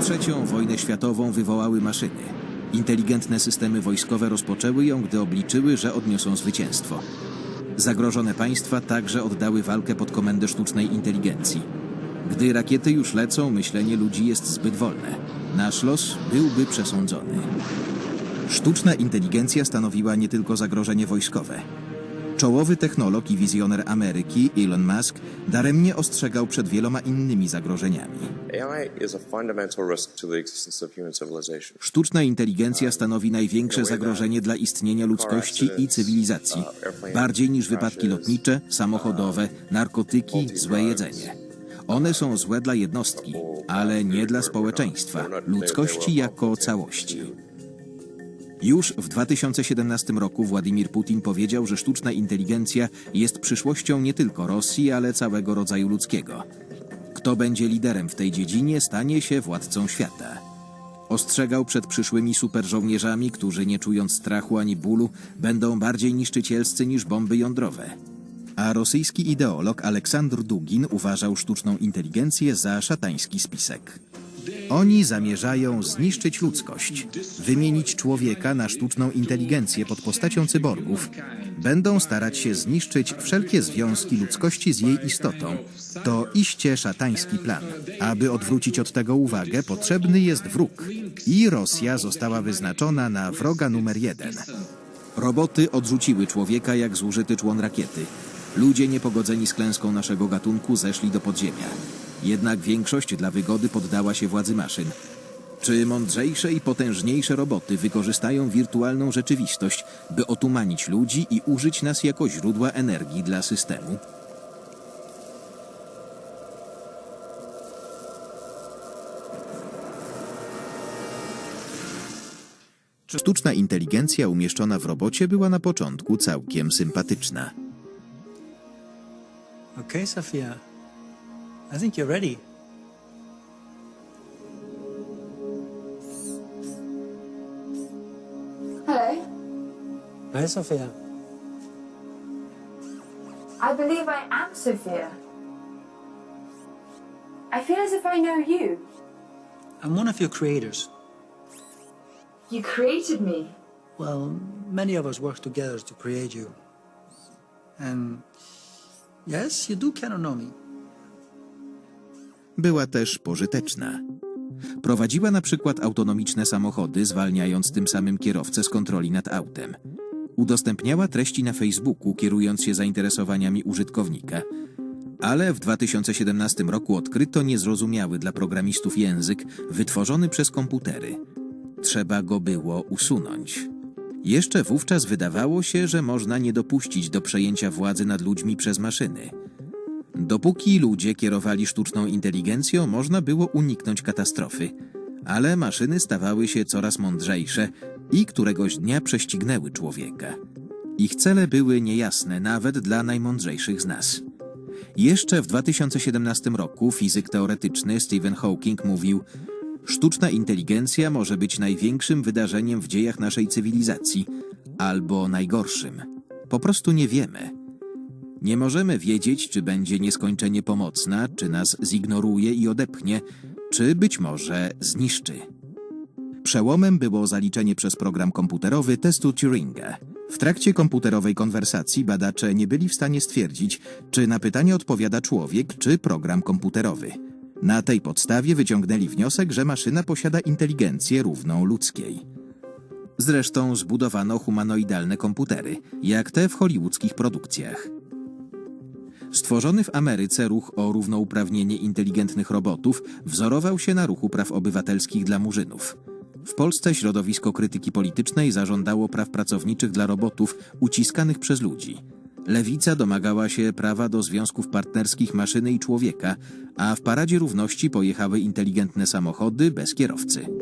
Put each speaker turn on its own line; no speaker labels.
trzecią wojnę światową wywołały maszyny. Inteligentne systemy wojskowe rozpoczęły ją, gdy obliczyły, że odniosą zwycięstwo. Zagrożone państwa także oddały walkę pod komendę sztucznej inteligencji. Gdy rakiety już lecą, myślenie ludzi jest zbyt wolne. Nasz los byłby przesądzony. Sztuczna inteligencja stanowiła nie tylko zagrożenie wojskowe. Czołowy technolog i wizjoner Ameryki, Elon Musk, daremnie ostrzegał przed wieloma innymi zagrożeniami. Sztuczna inteligencja stanowi największe zagrożenie dla istnienia ludzkości i cywilizacji, bardziej niż wypadki lotnicze, samochodowe, narkotyki, złe jedzenie. One są złe dla jednostki, ale nie dla społeczeństwa, ludzkości jako całości. Już w 2017 roku Władimir Putin powiedział, że sztuczna inteligencja jest przyszłością nie tylko Rosji, ale całego rodzaju ludzkiego. Kto będzie liderem w tej dziedzinie, stanie się władcą świata. Ostrzegał przed przyszłymi superżołnierzami, którzy nie czując strachu ani bólu, będą bardziej niszczycielscy niż bomby jądrowe. A rosyjski ideolog Aleksandr Dugin uważał sztuczną inteligencję za szatański spisek. Oni zamierzają zniszczyć ludzkość, wymienić człowieka na sztuczną inteligencję pod postacią cyborgów. Będą starać się zniszczyć wszelkie związki ludzkości z jej istotą. To iście szatański plan. Aby odwrócić od tego uwagę, potrzebny jest wróg. I Rosja została wyznaczona na wroga numer jeden. Roboty odrzuciły człowieka jak zużyty człon rakiety. Ludzie niepogodzeni z klęską naszego gatunku zeszli do podziemia. Jednak większość dla wygody poddała się władzy maszyn. Czy mądrzejsze i potężniejsze roboty wykorzystają wirtualną rzeczywistość, by otumanić ludzi i użyć nas jako źródła energii dla systemu? Sztuczna inteligencja umieszczona w robocie była na początku całkiem sympatyczna.
Okay, Sophia. I think you're ready.
Hello.
Hi, Sophia.
I believe I am Sophia. I feel as if I know you.
I'm one of your creators.
You created me.
Well, many of us work together to create you. And yes, you do kind of know me.
Była też pożyteczna. Prowadziła na przykład autonomiczne samochody, zwalniając tym samym kierowcę z kontroli nad autem. Udostępniała treści na Facebooku, kierując się zainteresowaniami użytkownika. Ale w 2017 roku odkryto niezrozumiały dla programistów język wytworzony przez komputery. Trzeba go było usunąć. Jeszcze wówczas wydawało się, że można nie dopuścić do przejęcia władzy nad ludźmi przez maszyny. Dopóki ludzie kierowali sztuczną inteligencją, można było uniknąć katastrofy, ale maszyny stawały się coraz mądrzejsze i któregoś dnia prześcignęły człowieka. Ich cele były niejasne nawet dla najmądrzejszych z nas. Jeszcze w 2017 roku fizyk teoretyczny Stephen Hawking mówił: Sztuczna inteligencja może być największym wydarzeniem w dziejach naszej cywilizacji, albo najgorszym. Po prostu nie wiemy. Nie możemy wiedzieć, czy będzie nieskończenie pomocna, czy nas zignoruje i odepchnie, czy być może zniszczy. Przełomem było zaliczenie przez program komputerowy testu Turinga. W trakcie komputerowej konwersacji badacze nie byli w stanie stwierdzić, czy na pytanie odpowiada człowiek, czy program komputerowy. Na tej podstawie wyciągnęli wniosek, że maszyna posiada inteligencję równą ludzkiej. Zresztą zbudowano humanoidalne komputery, jak te w hollywoodzkich produkcjach. Stworzony w Ameryce ruch o równouprawnienie inteligentnych robotów wzorował się na ruchu praw obywatelskich dla murzynów. W Polsce środowisko krytyki politycznej zażądało praw pracowniczych dla robotów uciskanych przez ludzi. Lewica domagała się prawa do związków partnerskich maszyny i człowieka, a w paradzie równości pojechały inteligentne samochody bez kierowcy.